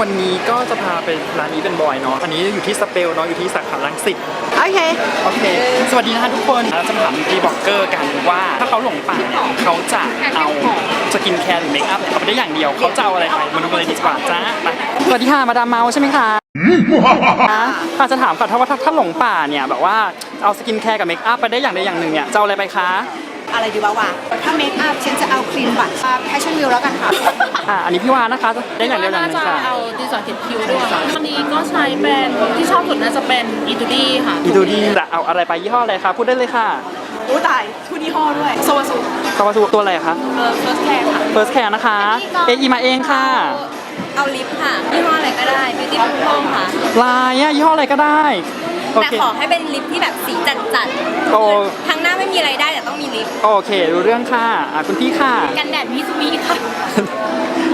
วันนี้ก็จะพาไปร้านนี้เป็นบอยเนาะอันนี้อยู่ที่สเปลเนาะอยู่ที่สาขาลังสิตโอเค โอเค สวัสดีนะคะทุกคนเราจะมาถามดีบล็อกเกอร์กันว่าถ้าเขาหลงป่าเนี่ยเขาจะเอาสกินแคร์หรือเมคอัพเอาไปได้อย่างเดียวเขาจะเอาอะไรไปมาดูกันเลยดีกว่าจ้าไปสวัสดีค่ะมาดามเมาใช่ไหมคะค่ะจะถามค่ะถ้าว่าถ้าถ้าหลงป่าเนี่ยแบบว่าเอาสกินแคร์กับเมคอัพไปได้อย่างใดอย่างหนึ่งเนี่ยจะเอาอะไรไปคะ อะไรดีวะวะถ้าเมคอัพฉันจะเอาครีมบัตแพชชั่นวิวแล้วกันค่ะ อ่าอันนี้พี่วานะคะได้อย่างเดียวอย่างหนึ่งน่าค่ะจะเอาดินสอเขียนคิ้วด้วยค่ะวันนี้ก็ใช้เป็นที่ชอบสุดน่าจะเป็นอีทูดี้ค่ะอีดูดีจะเอาอะไรไปยี่ห้ออะไรคะพูดได้เลยค่ะโอ้ตายทุนยี่ห้อด้วยโซวาสูตาวาซูตัวอะไรคะเออ first care ค่ะ First Care นะคะเออีมาเองค่ะเอาลิปค่ะยี่ห้ออะไรก็ได้ beauty ทุกห้องค่ะลายอะยี่ห้ออะไรก็ได้โอ แต่เคขอให้เป็นลิปที่แบบสีจัดจัดๆโอ้ทั้งหน้าไม่มีอะไรได้แต่ต้องมีลิปโอเครู้เรื่องค่ะอะคุณพี่ค่ะ กันแดดมิซูมิค่ะ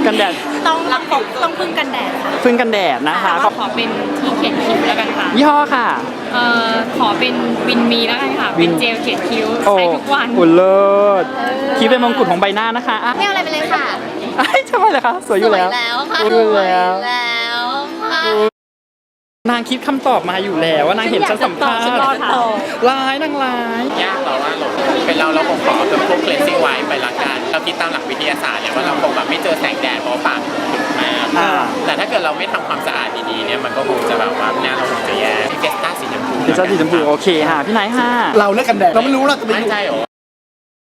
กันแดดต้องรักผมต้องพึ่งกันแดดค่ะพึ่งกันแดดนะคะก็ขอเป็นที่เขียนคิ้วแล้วกันค่ะยี่ห้อค่ะเอ่อขอเป็นวินมีแล้วกันค่ะวิเป็นนเจลเขียนคิ้วโอ้ใช้ทุกวันโอ้เลิศคิดเป็นมงกุฎของใบหน้านะคะอะไม่เอาอะไรไปเลยค่ะเอ้ยทำไมล่ะคะสวยอยู่แล้วค่ะสวยแล้วแล้วค่ะ นางคิดคำตอบมาอยู่แล้วว่านางเห็นฉันสัมภาษฉันณ์รอถามลายนางลาย ยากต่อว่าหลงเป็นเราเราคงขอเป็นพวก cleansing white ไปละกันเราคิดตามหลักวิทยาศาสตร์เนี่ยว่าเราคงแบบไม่เจอแสงแดดเพราะว่าปากถึงมากอ่า แต่ถ้าเกิดเราไม่ทำความสะอาดดีๆเนี่ยมันก็คงจะแบบว่าหน้าเราคงจะแย่ที่เฟสต้าสีชมพูเดี๋ยวจะสีชมพูโอเคค่ะพี่ไนท์ค่ะเราเลือกกันแดดเราไม่รู้เราจะไปมั่อนยู่ ใจเหรอ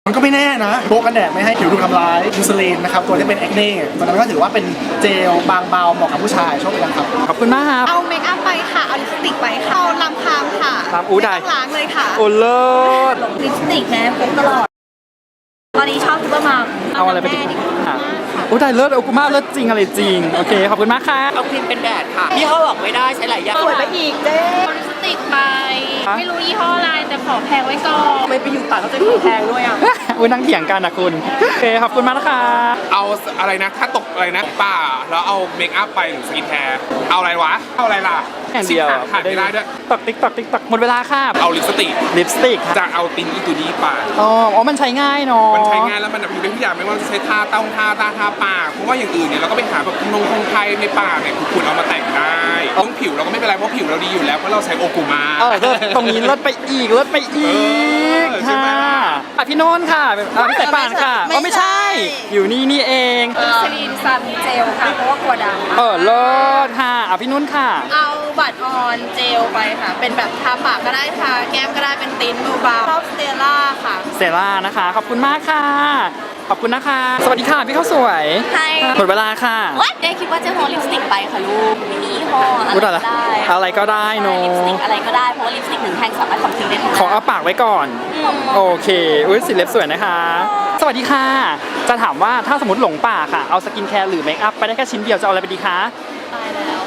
มันก็ไม่แน่นะโบกันแดดไม่ให้ผิวถูกทำร้ายยูซลีนนะครับ ตัวที่เป็นแอคเน่ตัวนั้นก็ถือว่าเป็นเจลบางเบาเหมาะกับผู้ชายชอบกันครับ ขอบคุณมากครับ เอาเมคอัพไปค่ะ เอาลิปสติกไปค่ะ เอาลำพามค่ะลำอู้ได้ ไม่ต้องล้างเลยค่ะโอ้เลิศ ลิปสติกนะพกตลอด ตอนนี้ชอบซุปเปอร์มาร์เอาอะไรไปดีค่ะโอ้ได้เลิศโอกุมาเลิศจริงอะไรจริง โอเค ขอบคุณมากค่ะ เอาครีมเป็นแดดค่ะนี่เขาบอกไม่ได้ใช้หลายอย่างสวยไปอีกเจ๊ลิปสติกไปฮะไม่รู้ยี่ห้อ อะไรแต่ขอแพงไว้ก่อนไม่ไปอยู่ต่างเขาจะของแพงด้วยอะอุ้ยนั่งเถียงกันนะคุณโอเคขอบคุณมากนะคะเอาอะไรนะ ถ้าตกอะไรนะป่าแล้วเอาเมคอัพไปหรือสกินแคร์เอาอะไรวะ เอาอะไรล่ะอย่างเดียวชิ้นขาดไม่ได้ด้วยตักติ๊กตักติ๊กตักหมดเวลาค่ะเอาลิปสติกลิปสติกค่ะจะเอาตินอีตูดีไปอ๋ออ๋อมันใช้ง่ายเนาะมันใช้งานแล้วมันแบบอยู่ได้ทุกอย่างไม่ว่าจะใช้ทาเต้าทาตาทาปากเพราะว่าอย่างอื่นเนี่ยเราก็ไปหาแบบนงคงไทยในป่ากเนี่ยคุณเอามาแต่งได้ต้อง ผิวเราก็ไม่เป็นไรเพราะผิวเราดีอยู่แล้วเพราะเราใช้โอกุมา เออเลิศตรงนี้เลิศไปอีกเลิศไปอีกเออใช่ไหมค่ะล่ะอะพี่โนนท์ค่ะอะพี่สายป่านค่ะอ๋อไม่ใช่ อยู่นี่นี่เองสลีนซันเจลค่ะ เพราะว่ากลัวดำเออเลิศค่ะอะพี่นุ่นค่ะ เอาบัตรออนเจลไปค่ะ เป็นแบบทาปากก็ได้ทาแก้มก็ได้เป็นติ้นเบาๆชอบสเตลล่าค่ะ เซร่านะคะ ขอบคุณมากค่ะ ขอบคุณนะคะ สวัสดีค่ะพี่ข้าวสวยใช่ หมดเวลาค่ะว้ายได้คิดว่าจะโฮลิปสติกไปค่ะลูก มินิยี่ห้ออะไรอุ๊ยก็อะไรได้อะไรก็ได้เนอะ ลิปสติกอะไรก็ได้เพราะว่าลิปสติกหนึ่งแท่งสามารถทำทิ้งได้ทั้งขอเอาปากไว้ก่อน โอเค อุ้ยสีเล็บสวยนะคะ สวัสดีค่ะ จะถามว่าถ้าสมมติหลงป่าค่ะ เอาสกินแคร์หรือเมคอัพไปได้แค่ชิ้นเดียวจะเอาอะไรไปดีคะ ตายแล้ว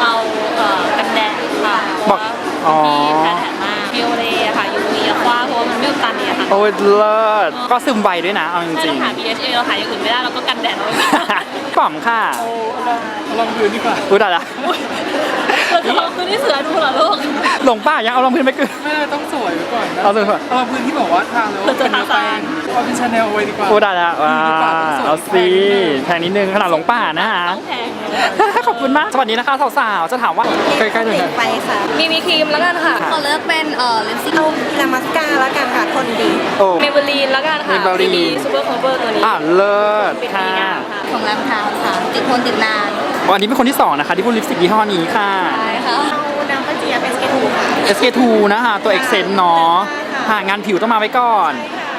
เอาเอ่อกันแดดค่ะบอกอ๋อที่แทนแทนมากบิโอเรค่ะยูวีอะควาเพราะว่ามันไม่อุดตันเนี่ยค่ะ โอ้ยเลิศก็ซึมไวด้วยนะเอาจใช่ริเรางหา BHA เราหาอย่างอื่นไม่ได้เราก็กันแดดเราไว้ก่อนๆป๋อมค่ะลองพื้นดีกว่าอุ้ยได้ละเราจะลองคืนที่เสือดูเหรอลูก หลงป่ายังเอาลองพื้นไปกึไม่ได้ต้องสวยไว้ก่อนนะเอาเลยค่ะเอาพื้นที่บอกว่าทาแล้วเป็นเนื้อแป้งเอาเป็นชาแนลไว้ดีกว่าโอ้ได้ละว้าดีกว่าต้องสวยเอาสิแพงนิดนึงขนาดหลงป่านะฮะต้องแพงขอบคุณมาก สวัสดีนะคะสาวๆ จะถามว่าใกล้ๆหน่อยค่ะไปค่ะ มีมีครีมแล้วกันค่ะขอเลือกเป็นเอ่อลิปสติกเอาลามัสกาแล้วกันค่ะทนดีโอ้เมเบลีนแล้วกันค่ะ Maybelline ซูเปอร์คอเวอร์ตัวนี้อะเลิศเป็นค่ะดีงามค่ะของแรมทาวน์ค่ะติดทนติดนานวันนี้เป็นคนที่สองนะคะที่พูดลิปสติกยี่ห้อนี้ค่ะใช่ ค่ะเอาน้ำกระเจี๊ยบเอสเกทูค่ะ SK2 นะคะตัว Accent เนาะหางานผิวต้องมาไว้ก่อน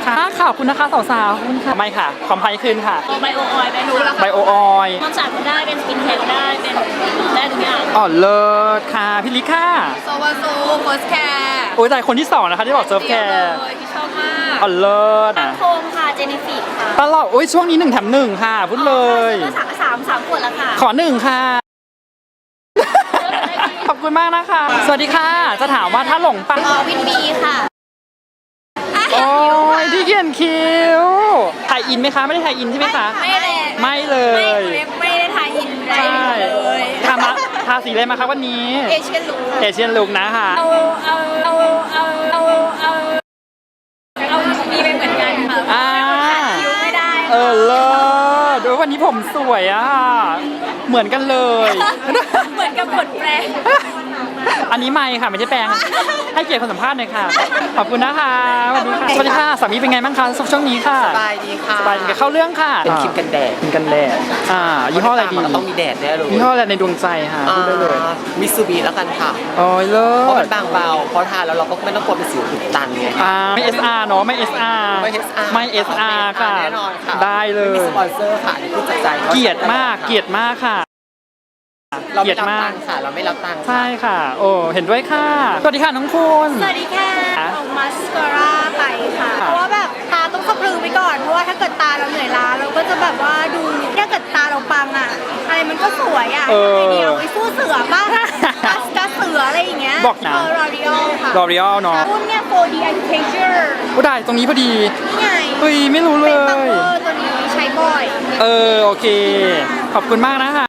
ค่ะขอบคุณนะคะสาวๆขอบคุณค่ะไม่ค่ะ คอมไพขึ้นค่ะเอาไบโอออยล์ไปรู้แล้วไบโอออยความสะอาดก็ได้ เป็นสกินแคร์ก็ได้ เป็นได้ทุกอย่างอ๋อเลิศค่ะ พี่ลิค่ะโซวาซูเฟิร์สแคร์โอ้ยแต่คนที่สองนะคะที่บอกเซิร์ฟแคร์ที่ชอบมากอ๋อเลิศอะโคมค่ะ เจนิฟิกค่ะตลอดโอ้ยช่วงนี้หนึ่งแถมหนึ่งค่ะพูดเลย ก็สามสามสามขวดแล้วค่ะ ขอหนึ่งค่ะ ขอบคุณมากนะคะ สวัสดีค่ะ จะถามว่าถ้าหลงป่าอ๋อวินบีค่ะโอ้ยที่เขียนคิ้วถ่ายอินไหมคะ ไม่ได้ถ่ายอินใช่ไหมคะ ไม่ได้ไม่เลย ไม่ได้ทายอินได้ใช่เลยทามาทาสีอะไรมาคะวันนี้ เอเชียนลูกเอเชียนลุกนะคะเอาเอาเอาเอาเอาเอาเอามีไปเหมือนกันค่ะอ่าคิวไม่ได้เออเลิศดูวันนี้ผมสวยอะค่ะ เหมือนกันเลย เหมือนกับผลแปร อันนี้ไม่ค่ะไม่ใช่แปลง ให้เกียรติคนสัมภาษณ์หน่อยค่ะ ขอบคุณนะคะสวัสดีค่ะสวัสดีค่ะสามีเป็นไงบ้างคะช่วงนี้ค่ะสบายดีค่ะสบายดีเข้าเรื่องค่ะเป็นครีมกันแดดครีมกันแดดอ่ายี่ห้ออะไรดีมันต้องมีแดดแน่เลยยี่ห้ออะไรในดวงใจค่ะพูดได้เลยมิซูบิแล้วกันค่ะโอ้ยเลิเพราะมัศนบางเบาเพราะทานแล้วเราก็ไม่ต้องกลัวเป็นสิวอุดตันไงอ่าไม่ SR เนาะไม่ SR ไม่ SR ไม่ SR ค่ะแน่นอนค่ะได้เลไม่ยมีสปอนเซอร์ค่ะนี่พูดจากใจเกลียดมากเกลียดมากค่ะ เราเกลีไม่ยดรับมาตักงค์ค่ะ เราไม่รับตังค์ใช่ค่ะ โอ้ เห็นด้วยค่ะ สวัสดีค่ะน้องคุณ สวัสดีค่ะลงมาสคาร่าไปค่ะค่ะ เพราะว่าแบบตาต้องสะพรึงไปก่อน เพราะว่าถ้าเกิดตาเราเหนื่อยล้าเราก็จะแบบว่าดูถ้าเกิดตาเราปังอะอะไรมันก็สวยอะเออไอเดียวไปสู้เสือบ้างกัสกัสเสืออะไรอย่างเงี้ย บอกนะเออรอรีอลค่ะ L'Oreal เนอะรุ่นเนี่ย 4D Architecture ผู้ได้ตรงนี้พอดีนี่ไงเฮ้ยไม่รู้เลเป็นบังยเกอร์ตัวนี้ใช้บ่อย เออโอเค ขอบคุณมากนะคะ